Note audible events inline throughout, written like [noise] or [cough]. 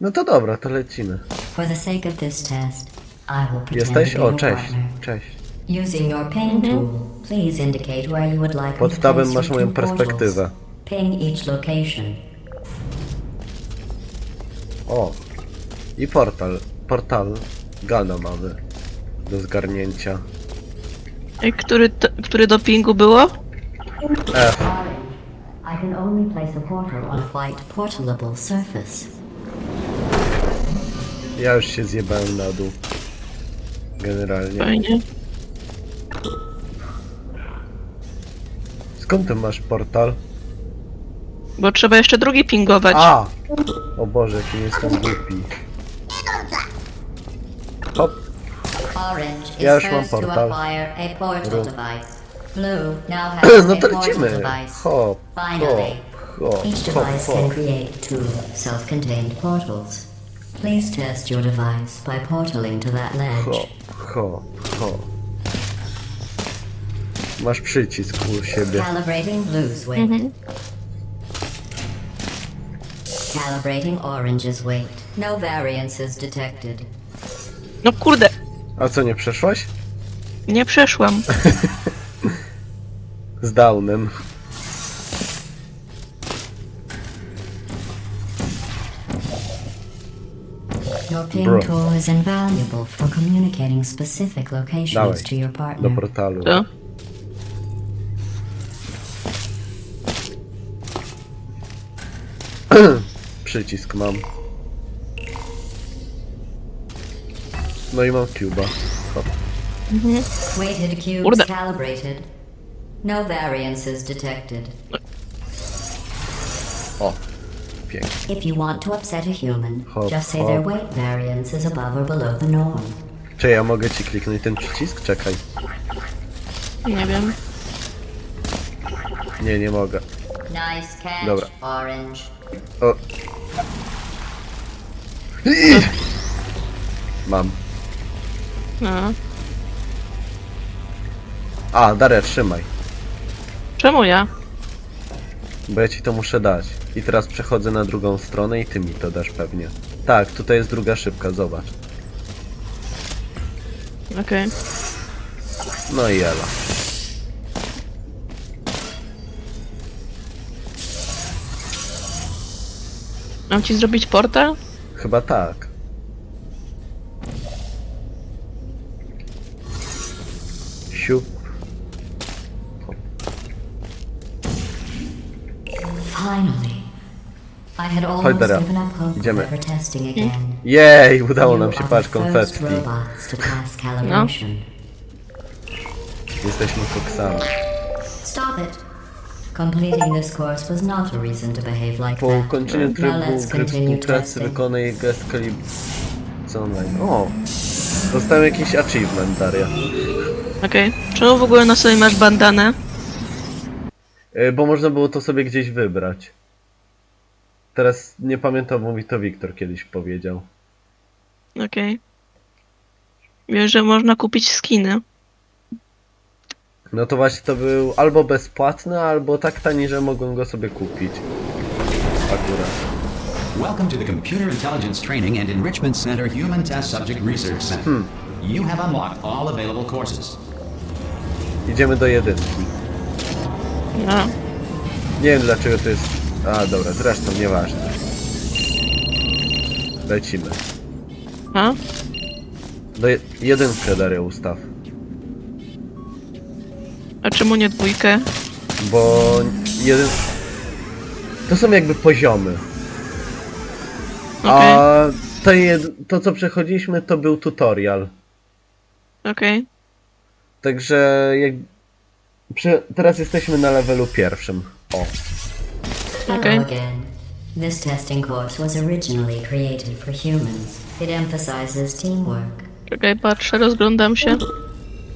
No to dobra, to lecimy. For the sake of this test, I will pretend Jesteś? to be O, your cześć. partner. Cześć. Using your ping tool, please indicate where you would like me Pod to tabem place masz your moją two portals. perspektywę. Ping each location. O. I portal. Portal. Gana mamy. Do zgarnięcia. I który, t- który do pingu było? F. I can only place a portal on a white portalable surface. Ja już się zjebałem na dół. Generalnie. Fajnie. Skąd ty masz portal? Bo trzeba jeszcze drugi pingować. A! O Boże, jaki jestem głupi. Hop. Orange is Ja już mam first to portal. acquire a portal Ru- device. Blue now [clears throat] has No a to portal lecimy. device. Hop, Finally, hop, hop, each hop, device can hop. create two self-contained portals. Please test your device by portaling to that ledge. Hop, hop, hop. Masz przycisk u siebie. Calibrating blue's weight. Calibrating orange's weight. No variances detected. No kurde, A co, nie przeszłaś? nie przeszłam. [laughs] Z downem. Your ping Bro. tool is invaluable for communicating specific locations Dawaj. to your Do partner. portalu. To. [clears throat] Przycisk mam. No i mam cuba. Hop. Weighted cubes Kurde. calibrated. No variances detected. O. Pięknie. If you want to upset a human, Hop, just say their hop. weight variance is above or below the norm. Czy ja mogę ci kliknąć ten przycisk? Czekaj. Nie wiem. Nie, nie mogę. Nice catch, Dobra. Orange. O. Mam. No. A, Daria, trzymaj. Czemu ja? Bo ja ci to muszę dać. I teraz przechodzę na drugą stronę i ty mi to dasz pewnie. Tak, tutaj jest druga szybka, zobacz. Okej. No i Ela. Mam ci zrobić portal? Chyba tak. Siup. Finally. I had almost Daria. given up hope of Idziemy. ever testing again. Jej, udało nam się patrz konfetti. calibration. Jesteśmy koksami. Stop it. Completing this course was not a reason to behave like Po ukończeniu trybu gry współpracy wykonaj gest kalibracji online. O! Dostałem jakiś achievement, Daria. Okej. Czemu w ogóle na sobie masz bandanę? Y, Bo można było to sobie gdzieś wybrać. Teraz nie pamiętam, bo mi to Wiktor kiedyś powiedział. Okej. Wiesz, że można kupić skiny. No to właśnie to był albo bezpłatny, albo tak tani, że mogłem go sobie kupić. Akurat. Welcome to the Computer Intelligence Training and Enrichment Center Human Test Subject Research Center. You have unlocked all available courses. Idziemy do jedynki. No. Nie wiem dlaczego to jest... A dobra, zresztą nieważne. Lecimy. A? Do je... jedynkę Daria ustaw. A czemu nie dwójkę? Bo jeden... To są jakby poziomy. Okej. A to, jed... to co przechodziliśmy to był tutorial. Okej. Także jak... Prze... Teraz jesteśmy na levelu pierwszym. O. Hello Okay. again. This testing course was originally created for humans. It emphasizes teamwork. Czekaj, patrzę, rozglądam się.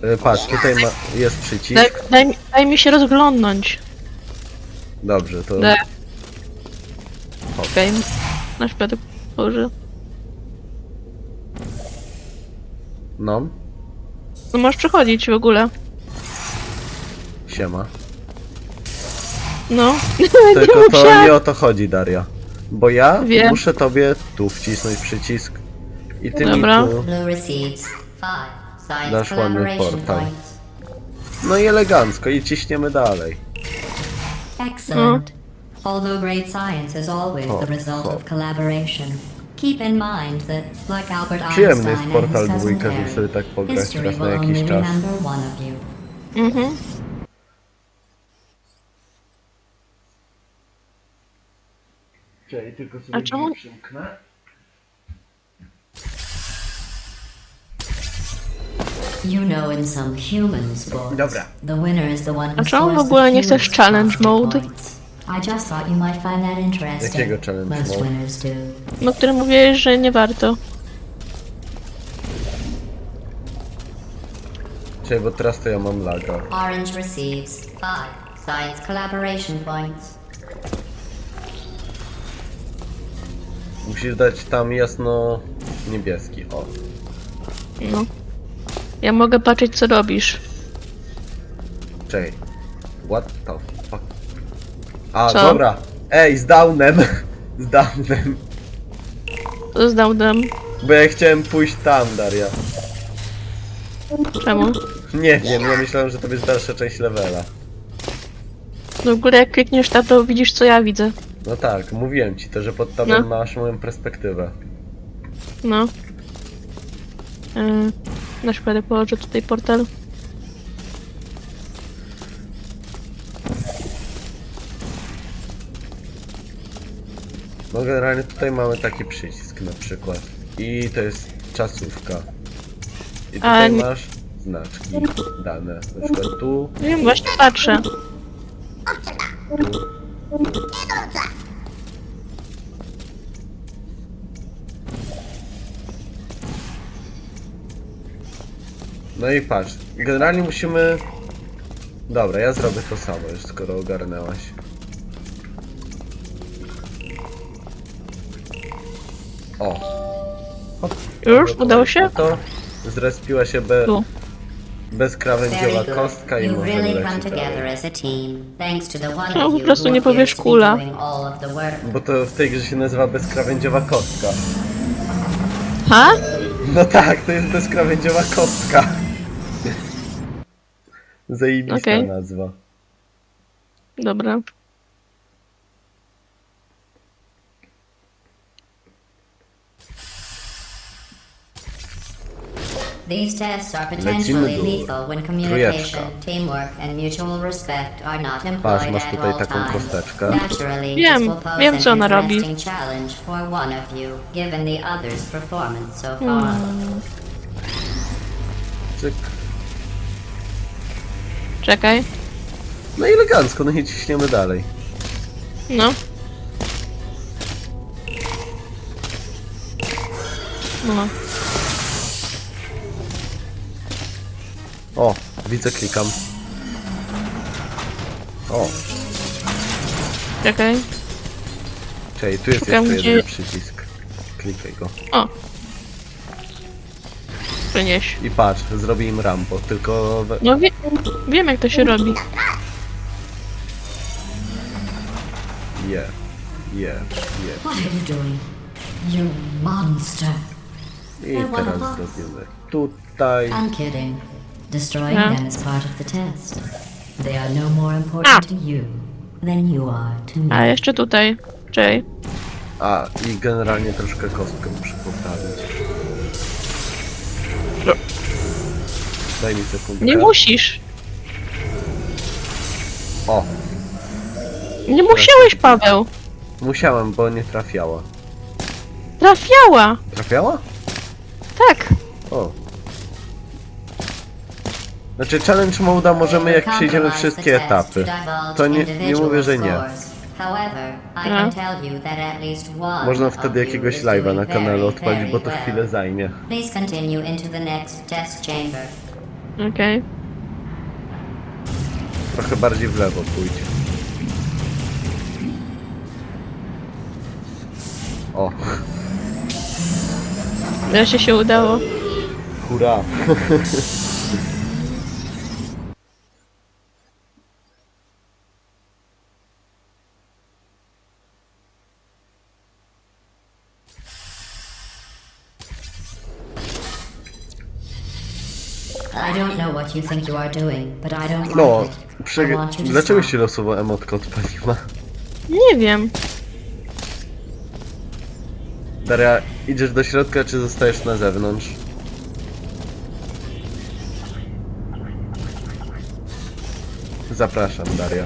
E, Patrz, tutaj ma... jest przycisk. Daj, daj, mi- daj mi się rozglądnąć. Dobrze, to... Daj. Okej. Na światło Boże. No, No możesz przechodzić w ogóle. siema. No. [laughs] Tylko nie to musiałam. nie o to chodzi, Daria. Bo ja Wiem. muszę tobie tu wcisnąć przycisk. I ty Dobra. mi tu. Blue receives five science collaboration points. No i elegancko, i ciśniemy dalej. Excellent. Although great science is always the result of collaboration, keep in mind that, like Albert Przyjemny Einstein jest his Portal cousin dwójka, żeby sobie tak pograć history raz na will jakiś czas. remember one of you. Mhm. Czyli tylko A czemu- przymknę. You know, in some human sports, Dobra. the winner is the one who A czemu w scores ogóle the nie chcesz fewest challenge possible mode? points. I just thought you might find that interesting. Jakiego challenge Most mode? winners do. No, który mówiłeś, że nie warto. Czyli bo teraz to ja mam laga. Orange receives five science collaboration points. Musisz dać tam jasno niebieski. O. No. Ja mogę patrzeć, co robisz. Czej. What the fuck? A, Co? dobra. Ej, z downem. [laughs] Z downem. To zdał dam. Bo ja chciałem pójść tam, Daria. Czemu? Nie wiem, ja myślałem, że to jest dalsza część levela. No w ogóle jak klikniesz tab, to widzisz, co ja widzę. No tak, mówiłem ci to, że pod tabem No. masz moją perspektywę. No. Yy, na przykład położę tutaj portal. No generalnie tutaj mamy taki przycisk na przykład. I to jest czasówka. I tutaj nie- masz znaczki dane. Na przykład tu, Wiem, właśnie patrzę. No i patrz, generalnie musimy... Dobra, ja zrobię to samo już, skoro ogarnęłaś. O, Już? Udało się? No to zrespiła się be, Tu. Bezkrawędziowa Very kostka i możemy lecieć dalej. of po prostu nie powiesz kula? Bo to w tej grze się nazywa bezkrawędziowa kostka. Ha? No tak, to jest bezkrawędziowa kostka. Zajebista Okej. nazwa. Dobra. These tests are potentially lethal when communication, teamwork, and mutual respect are not Patrz, employed masz at tutaj all taką times. kosteczkę. Naturally, Wiem, this will pose wiem, co an ona robi. interesting challenge for one of you, given the other's performance so far. Cyk. Czekaj. No i elegancko, no i ciśniemy dalej. No. No. O, widzę, klikam. O, Czekaj. czyli tu jest Szukam, jeszcze gdzie- jeden przycisk. Klikaj go. O. Przynieś. I patrz, zrobię im rampo, tylko... We... No wie, wiem jak to się robi. Je, je, je. What are you doing? You monster. I teraz zrobimy tutaj. I'm kidding. Destroying Yeah. them is part of the test. They are no more important to you than you are to me. A jeszcze tutaj. Czekaj. A, i generalnie troszkę kostkę muszę poprawić. No. Daj mi sekundkę. Nie musisz. O, Nie musiałeś, Paweł. musiałem, bo nie trafiała. Trafiała. Trafiała? Tak. O. Znaczy challenge moda możemy jak przejdziemy wszystkie etapy. to nie, nie mówię, że nie. No. Można wtedy jakiegoś live'a na kanale odpalić, bo to chwilę zajmie. Okej. Trochę bardziej w lewo pójdź. O, Wreszcie się udało. hurra. [laughs] I don't know what you think you are doing, but I don't No, like it. I prze... want you to dlaczego stop. się losowo emotka odpaliła? Nie wiem. Daria, idziesz do środka, czy zostajesz na zewnątrz? Zapraszam, Daria.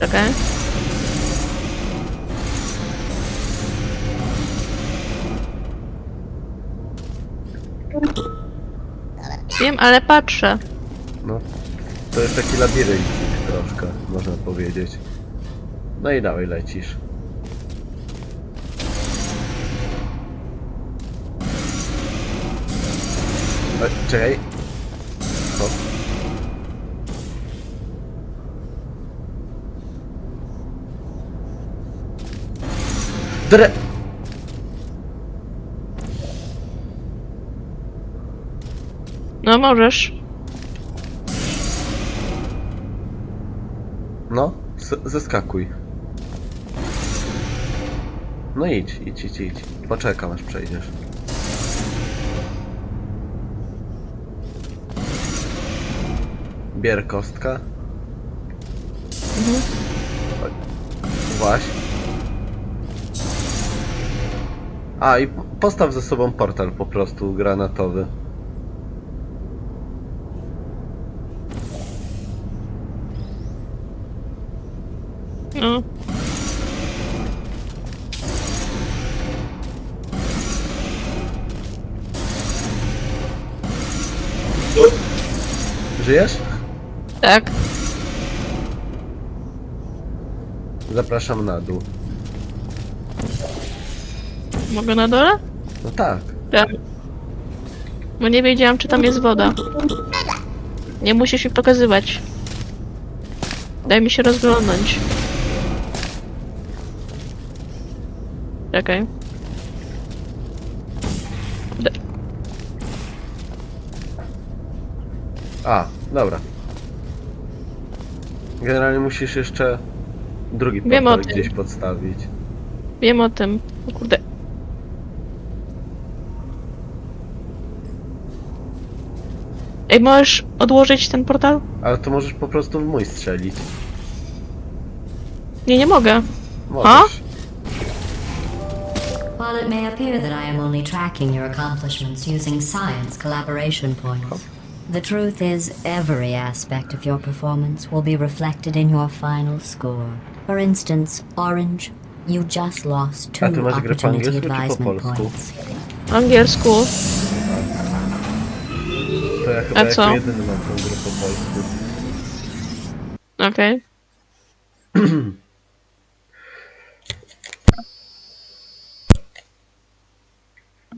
Czekaj. Wiem, ale patrzę. No, to jest taki labirynt troszkę, można powiedzieć. No i dalej lecisz. E, czekaj. Hop. Dre... możesz. No, zeskakuj. No idź, idź, idź, idź. Poczekam aż przejdziesz. Bier kostka. Chodź. Właś. A i postaw ze sobą portal po prostu granatowy. Żyjesz? Tak. Zapraszam na dół. Mogę na dole? No tak. Tak. Bo nie wiedziałam, czy tam jest woda. Nie musisz mi pokazywać. Daj mi się rozglądnąć. Czekaj. D- A, dobra. Generalnie musisz jeszcze drugi Wiem portal o tym. gdzieś podstawić. Wiem o tym. O kurde. Ej, możesz odłożyć ten portal? Ale to możesz po prostu w mój strzelić. Nie, nie mogę. Możesz. While it may appear that I am only tracking your accomplishments using science collaboration points, the truth is every aspect of your performance will be reflected in your final score. For instance, Orange, you just lost two A ty masz grę po opportunity angielsku czy po advisement polsku? points. Po angielsku. To ja chyba A jako co? jedyny mam tą grę po polsku. Okej.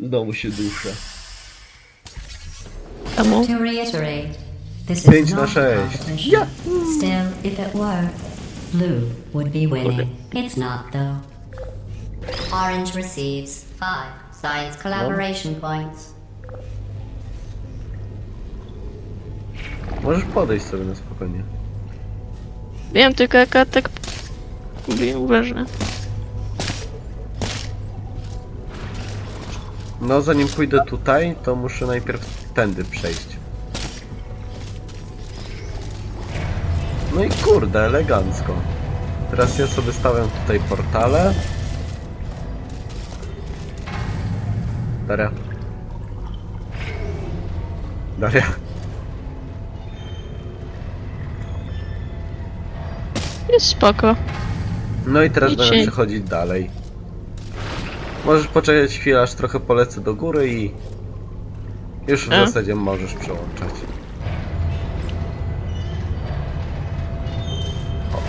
Znowu się duszę. Czemu? To reiterate, this Pięć is na not a sześć. competition. Still, if it were, blue would be winning. It's not, though. Orange receives five science collaboration points. Możesz podejść sobie na spokojnie. Wiem, tylko jaka tak... Mówię, uważaj. No zanim pójdę tutaj, to muszę najpierw tędy przejść. No i kurde, elegancko. Teraz ja sobie stawiam tutaj portale. Daria. Daria. Jest spoko. No i teraz Idź będę się. przechodzić dalej. Możesz poczekać chwilę, aż trochę polecę do góry i... Już w A? zasadzie możesz przełączać. O.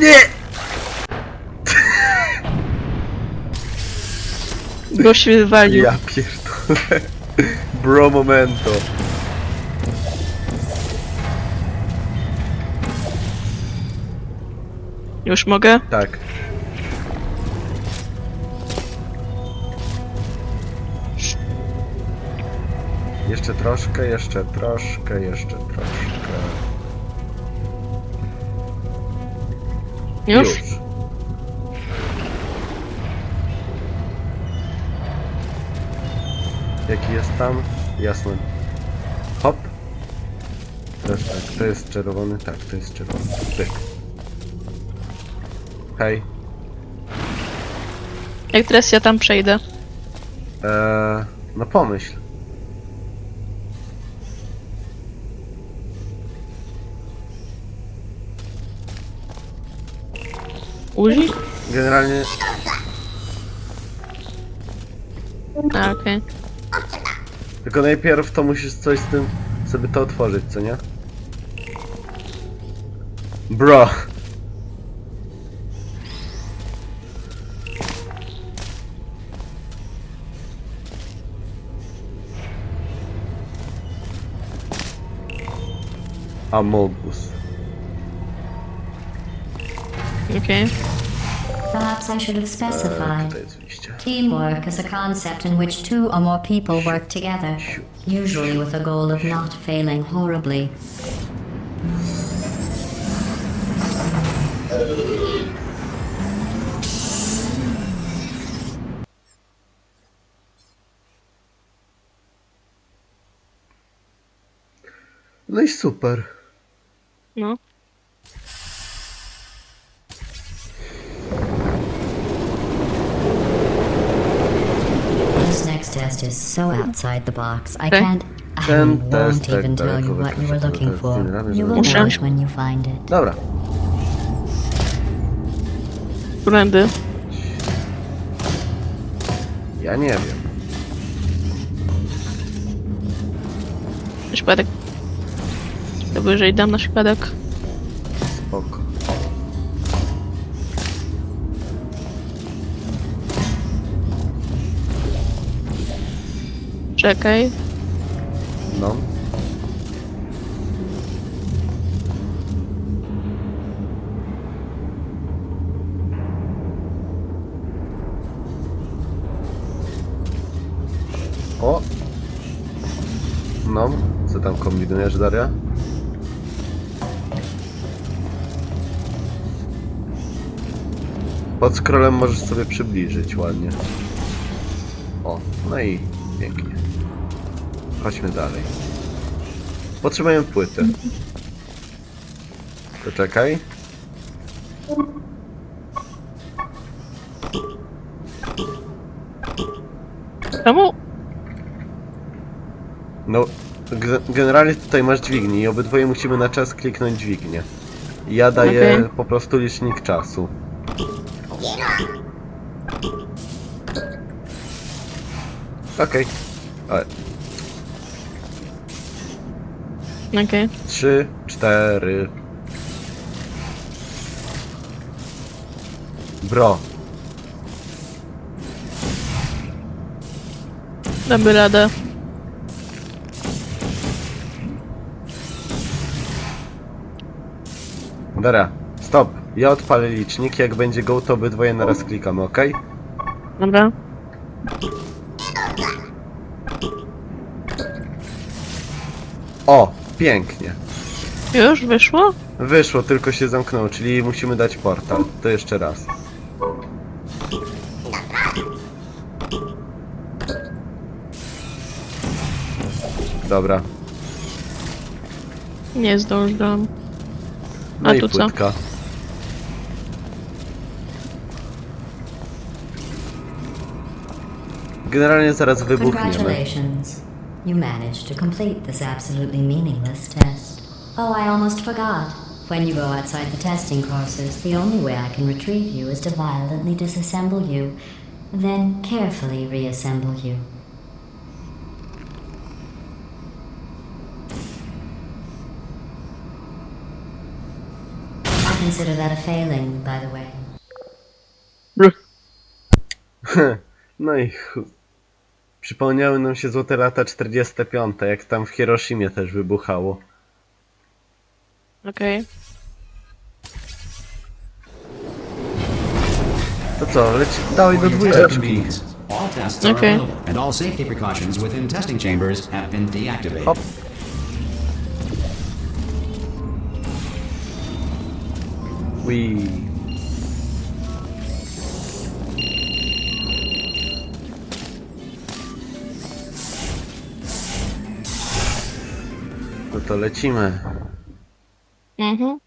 Nie! Gość się wywalił. Ja pierdolę. Bro momento. Już mogę? Tak. Jeszcze troszkę, jeszcze troszkę, jeszcze troszkę. Już? Jaki jest tam? Jasne. Hop. Teraz tak, to jest czerwony, tak, to jest czerwony. Pyk. Hej. Jak teraz ja tam przejdę? Eee, no pomyśl. Uzi? Generalnie A, okej. Tylko najpierw to musisz coś z tym sobie to otworzyć, co nie? Bro. Amogus. Okej. Perhaps I should have uh, specified. to jest wyjście. Teamwork is a concept in which two or more people work together, usually with a goal of not failing horribly. No i super. No. Next test is so outside the box, I can't. I Ten won't test tak even tell daleko you what you were wykreślony, looking to for. generalnie, You will know it when you find it. Dobra. Którędy? Ja nie wiem. Szpadek. To wyżej dam na szpadek. Czekaj. No. O! No, co tam kombinujesz, Daria? Pod scrollem możesz sobie przybliżyć ładnie. O, no i pięknie. Chodźmy dalej. Potrzebujemy płyty. To czekaj. Czemu? No, ge- generalnie tutaj masz dźwignię i obydwoje musimy na czas kliknąć dźwignię. Ja daję Okej. po prostu licznik czasu. Okej. Okay. Okej. Trzy, cztery. Bro, Damy radę. Dara, stop. Ja odpalę licznik, jak będzie go, to obydwoje naraz klikamy, ok? Dobra. O, pięknie. Już wyszło? Wyszło, tylko się zamknęło, czyli musimy dać portal. To jeszcze raz. Dobra, Nie zdążyłam. no A i tu co? płytka. Generalnie zaraz wybuchniemy. Congratulations. You managed to complete this absolutely meaningless test. Oh, I almost forgot. When you go outside the testing courses, the only way I can retrieve you is to violently disassemble you, then carefully reassemble you. I consider that a failing, by the way. No i chu... Przypomniały nam się złote lata 45, jak tam w Hiroshimie też wybuchało. Okej. To co, leci... dawaj do dwójeczki. All tests are Okay. available, and all safety precautions within testing chambers have been deactivated. Hop. Wii. To lecimy. Mhm.